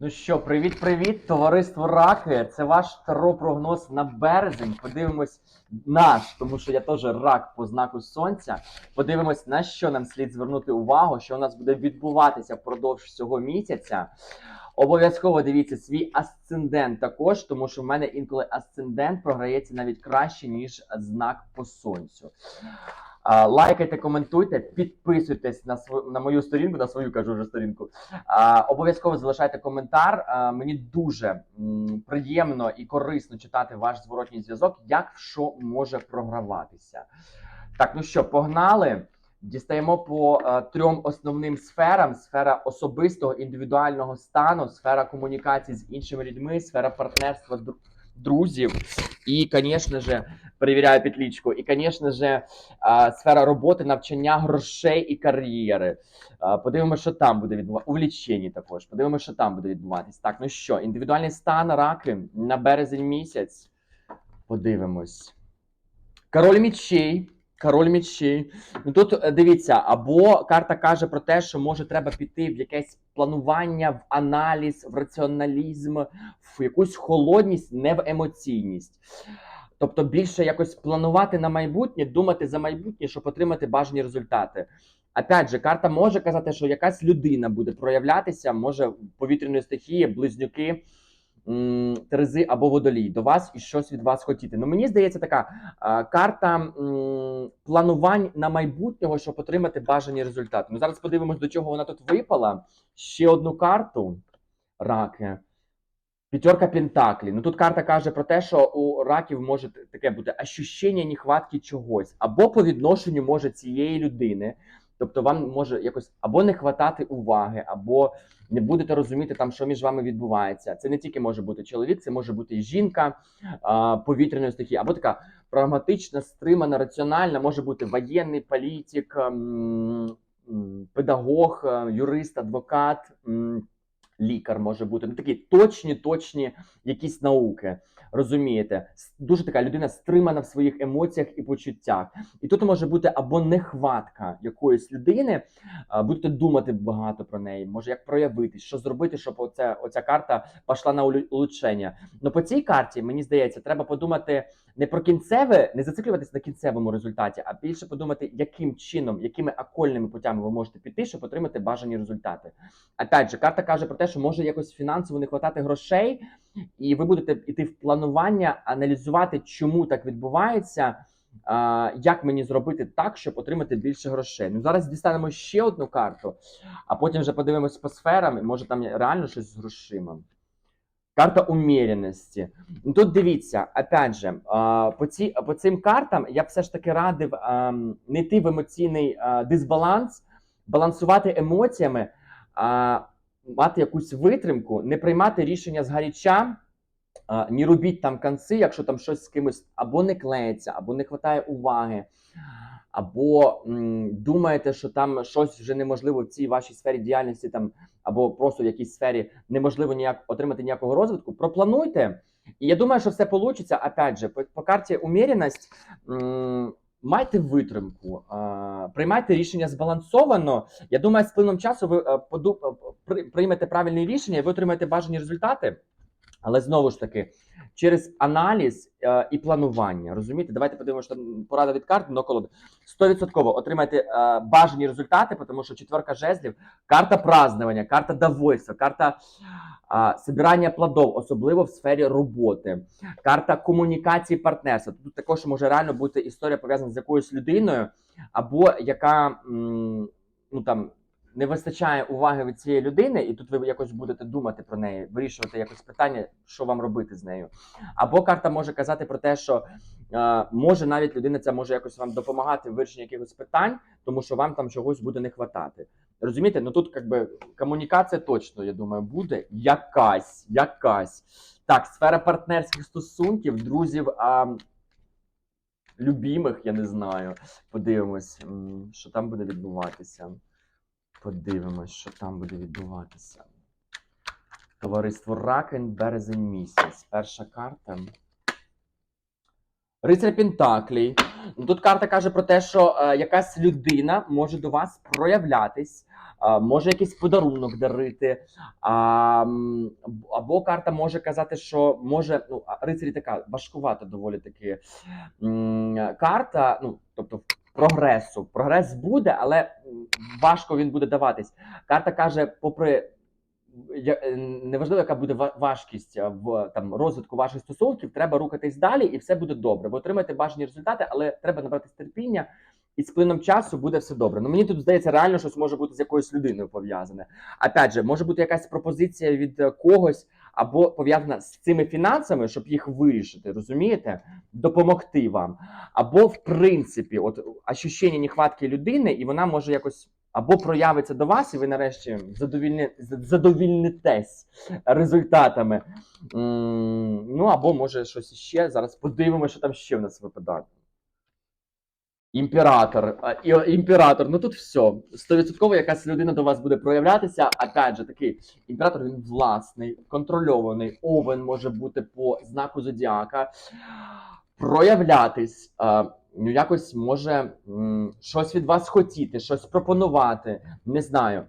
Ну що, привіт-привіт, товариство Раки. Це ваш таро-прогноз на березень. Подивимось наш, тому що я теж рак по знаку сонця. Подивимось, на що нам слід звернути увагу, що у нас буде відбуватися впродовж цього місяця. Обов'язково дивіться свій асцендент також, тому що в мене інколи асцендент програється навіть краще, ніж знак по сонцю. Лайкайте, коментуйте, підписуйтесь на свою на мою сторінку, на свою кажу вже сторінку. Обов'язково залишайте коментар. Мені дуже приємно і корисно читати ваш зворотній зв'язок, як що може програватися. Так, ну що, погнали. Дістаємо по е, трьом основним сферам: сфера особистого індивідуального стану, сфера комунікації з іншими людьми, сфера партнерства друзів. І, звісно ж, перевіряю підлічку. І, звісно ж, сфера роботи, навчання, грошей і кар'єри. Подивимося, що там буде відбуватися. У ліченні також. Подивимося, що там буде відбуватись. Так, ну що, індивідуальний стан раки на березень місяць. Подивимось. Король мічей. Король мічей. Ну тут е, дивіться, або карта каже про те, що може треба піти в якесь планування, в аналіз, в раціоналізм, в якусь холодність, не в емоційність. Тобто більше якось планувати на майбутнє, думати за майбутнє, щоб отримати бажані результати. Опять же, карта може казати, що якась людина буде проявлятися, може повітряної стихії, близнюки, терези або водолій до вас і щось від вас хотіти. Ну мені здається, така а, карта м, планувань на майбутнього, щоб отримати бажані результати. Ну зараз подивимось, до чого вона тут випала. Ще одну карту раки. П'ятерка Пентаклі. Ну тут карта каже про те, що у раків може таке бути ощущення нехватки чогось, або по відношенню може цієї людини. Тобто вам може якось або не хватати уваги, або не будете розуміти там, що між вами відбувається. Це не тільки може бути чоловік, це може бути і жінка повітряної стихії, або така прагматична, стримана, раціональна, може бути воєнний політик, м, м, педагог, е, юрист, адвокат. лікар може бути. Ну такі точні, точні якісь науки. Розумієте, дуже така людина стримана в своїх емоціях і почуттях. І тут може бути або нехватка якоїсь людини, будете думати багато про неї, може як проявитись, що зробити, щоб оця, оця карта пішла на улучшення. Ну по цій карті, мені здається, треба подумати не про кінцеве, не зациклюватись на кінцевому результаті, а більше подумати, яким чином, якими окольними путями ви можете піти, щоб отримати бажані результати. Опять же, карта каже про те, що може якось фінансово не хватати грошей, і ви будете йти в планування, аналізувати, чому так відбувається. Як мені зробити так, щоб отримати більше грошей? Ну зараз дістанемо ще одну карту, а потім вже подивимось по сферам, може там реально щось з грошима. Карта уміряності. Ну, Тут дивіться, опять же, по, ці, по цим картам я б все ж таки радив не йти в емоційний дисбаланс, балансувати емоціями, мати якусь витримку, не приймати рішення згаряча, а, не робіть там конці, якщо там щось з кимось або не клеїться, або не вистачає уваги, або м, думаєте, що там щось вже неможливо в цій вашій сфері діяльності, там, або просто в якійсь сфері неможливо ніяк отримати ніякого розвитку, проплануйте. І я думаю, що все вийде. Опять же, по, по карті уміряність. Майте витримку, приймайте рішення збалансовано. Я думаю, з плином часу ви е, е, при- приймете правильні рішення і ви отримаєте бажані результати. Але знову ж таки, через аналіз е, і планування. Розумієте? Давайте подивимося, що там порада від карт на колоди. 100% отримайте е, бажані результати, тому що четверка жезлів, карта празднування, карта довольства, карта е, собирання плодов, особливо в сфері роботи, карта комунікації партнерства. Тут також може реально бути історія пов'язана з якоюсь людиною, або яка м, ну там. Не вистачає уваги від цієї людини, і тут ви якось будете думати про неї, вирішувати якось питання, що вам робити з нею. Або карта може казати про те, що е, може навіть людина ця може якось вам допомагати в вирішенні якихось питань, тому що вам там чогось буде не хватати. Розумієте? Ну тут якби комунікація точно, я думаю, буде якась, якась. Так, сфера партнерських стосунків, друзів, а, любімих, я не знаю. Подивимось, що там буде відбуватися. Подивимось, що там буде відбуватися. Товариство Ракен, березень місяць. Перша карта. Рицар Пентаклей. Ну, Тут карта каже про те, що е, якась людина може до вас проявлятись, е, може якийсь подарунок дарити, м, або карта може казати, що може, ну, рицарі така важкувата доволі таки м, карта, ну, тобто прогресу. Прогрес буде, але важко він буде даватись. Карта каже, попри е, неважливо, яка буде ва- важкість е, в там розвитку ваших стосунків, треба рухатись далі, і все буде добре. Ви отримаєте бажані результати, але треба набратись терпіння, і з плином часу буде все добре. Ну мені тут здається, реально щось може бути з якоюсь людиною пов'язане. Опять же, може бути якась пропозиція від е, когось або пов'язана з цими фінансами, щоб їх вирішити, розумієте? Допомогти вам. Або, в принципі, от ощущення нехватки людини, і вона може якось або проявиться до вас, і ви нарешті задовільни, задовільнитесь результатами. Ну, або може щось іще. Зараз подивимося, що там ще в нас випадає. Імператор. І- Імператор. Ну тут все. Стовідсотково якась людина до вас буде проявлятися. Опять же, такий імператор він власний, контрольований. Овен може бути по знаку зодіака. Проявлятись. А, ну, якось може м, щось від вас хотіти, щось пропонувати. Не знаю.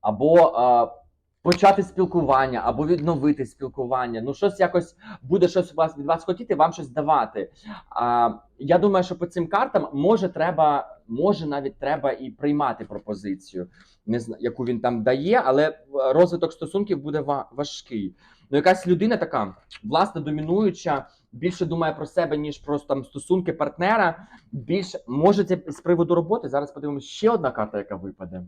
Або а, почати спілкування, або відновити спілкування. Ну, щось якось буде щось у вас від вас хотіти, вам щось давати. А, я думаю, що по цим картам може треба, може навіть треба і приймати пропозицію, не знаю, яку він там дає, але е, розвиток стосунків буде ва- важкий. Ну, якась людина така, власне, домінуюча, більше думає про себе, ніж просто там стосунки партнера. Більше може це з приводу роботи. Зараз подивимося ще одна карта, яка випаде.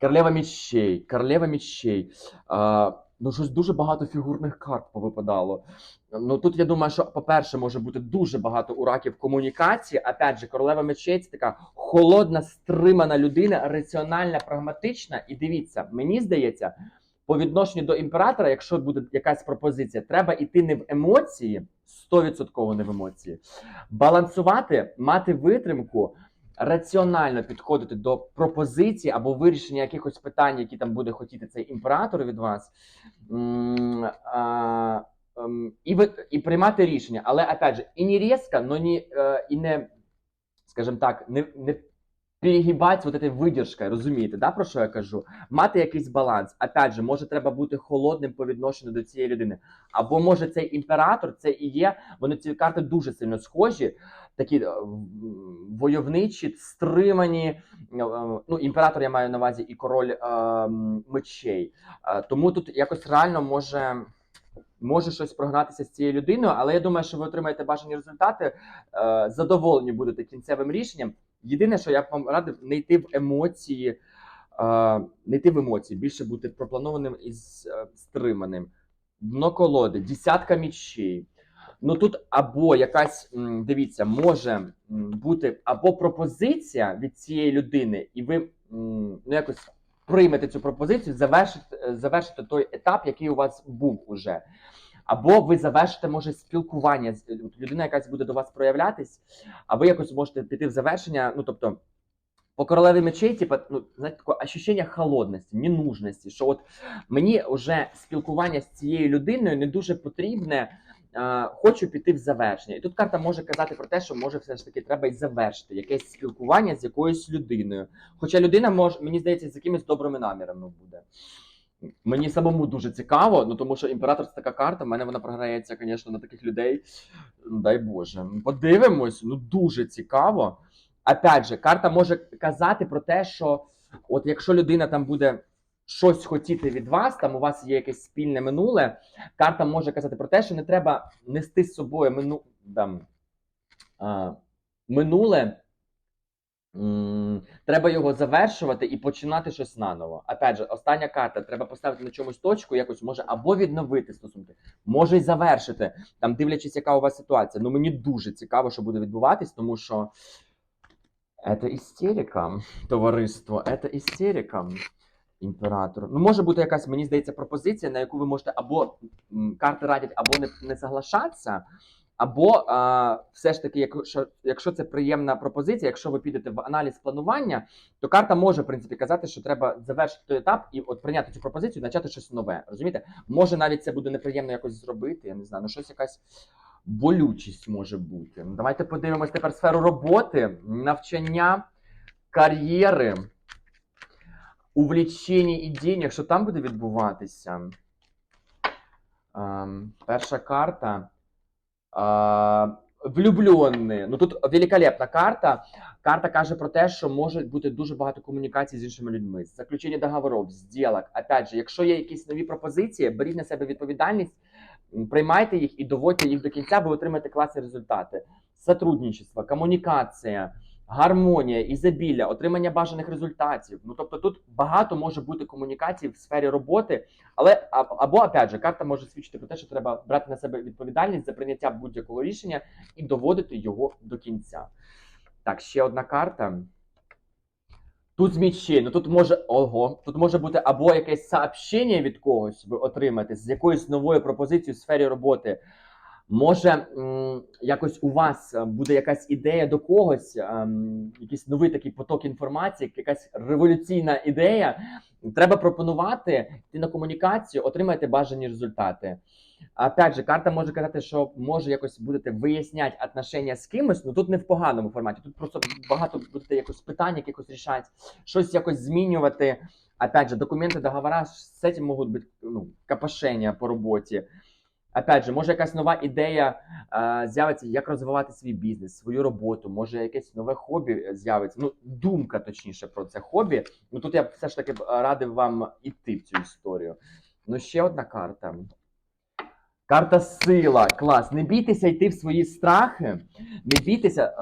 Королева мечей, королева мечей. А, ну, щось дуже багато фігурних карт повипадало. Ну тут я думаю, що, по-перше, може бути дуже багато ураків комунікації. Опять же, королева мечей це така холодна, стримана людина, раціональна, прагматична. І дивіться, мені здається, по відношенню до імператора, якщо буде якась пропозиція, треба йти не в емоції, 100% не в емоції, балансувати, мати витримку раціонально підходити до пропозиції або вирішення якихось питань, які там буде хотіти цей імператор від вас, ем, і, і приймати рішення. Але опять же, і не різко, но не, е, і не, скажімо так, не, не перегибати вот этой видержкою, розумієте, да, про що я кажу? Мати якийсь баланс. Опять же, може, треба бути холодним по відношенню до цієї людини. Або може цей імператор, це і є. Вони ці карти дуже сильно схожі, такі е, войовничі, стримані. Е, е, Ну, імператор я маю на увазі і король е, мечей. Тому тут якось реально може. Може щось прогнатися з цією людиною, але я думаю, що ви отримаєте бажані результати, задоволені будете кінцевим рішенням. Єдине, що я б вам радив, не йти в емоції, не йти в емоції, більше бути пропланованим і стриманим. Дно колоди, десятка мічей. Ну тут або якась, дивіться, може бути або пропозиція від цієї людини, і ви ну, якось приймете цю пропозицію, завершите, е, завершите той етап, який у вас був уже. Або ви завершите, може, спілкування з людина, якась буде до вас проявлятись, а ви якось можете піти в завершення. Ну тобто, по королеві мечей, типа, ну, знаєте, таке ощущення холодності, ненужності, що от мені вже спілкування з цією людиною не дуже потрібне. Хочу піти в завершення. І тут карта може казати про те, що може все ж таки треба і завершити якесь спілкування з якоюсь людиною. Хоча людина може, мені здається, з якимись добрими намірами буде. Мені самому дуже цікаво, ну тому що імператор це така карта. в мене вона програється, звісно, на таких людей. Ну, Дай Боже. Подивимось, ну дуже цікаво. Опять же, карта може казати про те, що от якщо людина там буде щось хотіти від вас, там у вас є якесь спільне минуле, карта може казати про те, що не треба нести з собою мину, там, а, минуле. Треба його завершувати і починати щось наново. Опять же, остання карта. Треба поставити на чомусь точку, якось може або відновити стосунки, може й завершити, там дивлячись, яка у вас ситуація. Ну мені дуже цікаво, що буде відбуватись, тому що це істерика, товариство, це істерика. Імператор. Ну, може бути якась, мені здається, пропозиція, на яку ви можете або карти радять, або не, не соглашатися, або а, все ж таки, якщо, якщо це приємна пропозиція, якщо ви підете в аналіз планування, то карта може в принципі казати, що треба завершити той етап і от прийняти цю пропозицію, почати щось нове. Розумієте? Може навіть це буде неприємно якось зробити. Я не знаю, ну щось якась болючість може бути. Давайте подивимось тепер сферу роботи, навчання, кар'єри, увлічення і денег, що там буде відбуватися. Ем, перша карта. Е, влюблені. Ну тут великолепна карта. Карта каже про те, що може бути дуже багато комунікацій з іншими людьми, заключення договорів, зділок. Опять же, якщо є якісь нові пропозиції, беріть на себе відповідальність, приймайте їх і доводьте їх до кінця, ви отримаєте класні результати. Сотрудничество, комунікація, гармонія, ізобілля, отримання бажаних результатів. Ну тобто тут багато може бути комунікацій в сфері роботи, але або опять же, карта може свідчити про те, що треба брати на себе відповідальність за прийняття будь-якого рішення і доводити його до кінця. Так, ще одна карта. Тут зміщення. Ну тут може ого, тут може бути або якесь сообщення від когось ви отримаєте з якоюсь новою пропозицією в сфері роботи. Може, якось у вас е, буде якась ідея до когось, ем, якийсь новий такий поток інформації, якась революційна ідея. Треба пропонувати йти на комунікацію, отримаєте бажані результати. Опять же, карта може казати, що може якось будете виясняти отношення з кимось, ну тут не в поганому форматі. Тут просто багато будете якось питань, якихось рішати, щось якось змінювати. Опять же, документи, договора з цим можуть бути ну, капошення по роботі. Опять же, може якась нова ідея е, з'явиться, як розвивати свій бізнес, свою роботу, може якесь нове хобі з'явиться. Ну, думка точніше про це хобі. Ну тут я все ж таки радив вам іти в цю історію. Ну, ще одна карта. Карта сила. Клас. Не бійтеся йти в свої страхи. Не бійтеся.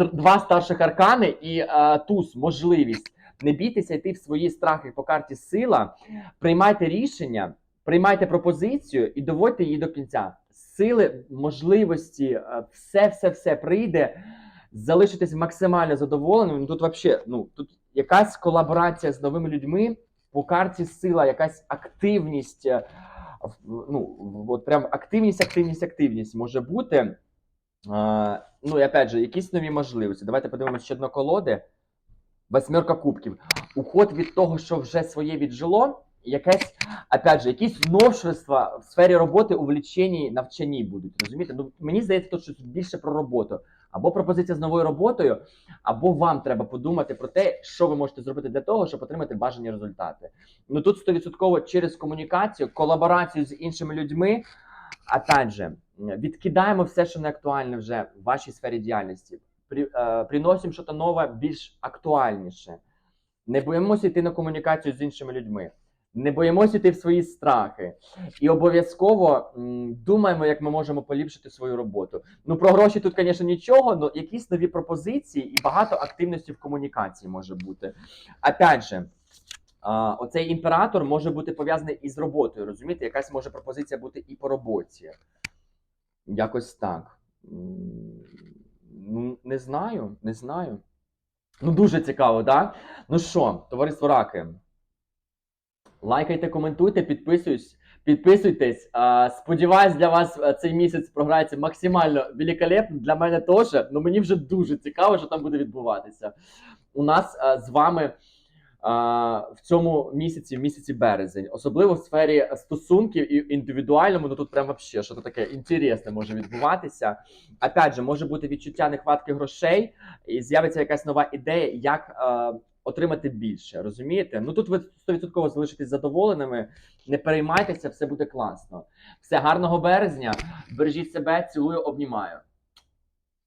е, Два старших аркани і е, туз, можливість. Не бійтеся йти в свої страхи по карті сила. Приймайте рішення, приймайте пропозицію і доводьте її до кінця. Сили, можливості, е, все, все, все прийде. Залишитесь максимально задоволеним. Тут взагалі, ну тут якась колаборація з новими людьми по карті сила, якась активність. е, ну, от прям активність, активність, активність може бути. А, ну і опять же, якісь нові можливості. Давайте подивимося ще одно колоди. Восьмерка кубків. Уход від того, що вже своє віджило, якесь, опять же, якісь новшества в сфері роботи у вліченні, навчанні будуть. Розумієте? Ну, мені здається, тут щось більше про роботу. Або пропозиція з новою роботою, або вам треба подумати про те, що ви можете зробити для того, щоб отримати бажані результати. Ну тут 100% через комунікацію, колаборацію з іншими людьми. Опять же, відкидаємо все, що не актуальне вже в вашій сфері діяльності. При, е, приносимо щось нове, більш актуальніше. Не боїмося йти на комунікацію з іншими людьми. Не боїмося йти в свої страхи. І обов'язково думаємо, як ми можемо поліпшити свою роботу. Ну, про гроші тут, звісно, нічого, але якісь нові пропозиції і багато активності в комунікації може бути. Опять же, а, оцей імператор може бути пов'язаний із роботою. Розумієте, якась може пропозиція бути і по роботі. Якось так. Ну, не знаю, не знаю. Ну, дуже цікаво, так? Ну що, товариство Раки. Лайкайте, коментуйте, підписуйтесь. Підписуйтесь. Сподіваюсь, для вас е, цей місяць програється максимально великолепно. Для мене теж. Ну мені вже дуже цікаво, що там буде відбуватися. У нас е, з вами в цьому місяці, в місяці березень, особливо в сфері стосунків і індивідуальному, ну тут прям вообще що таке інтересне може відбуватися. Опять же, може бути відчуття нехватки грошей, і з'явиться якась нова ідея, як е, отримати більше. Розумієте? Ну тут ви 100% залишитесь задоволеними. Не переймайтеся, все буде класно. Все гарного березня. Бережіть себе, цілую, обнімаю.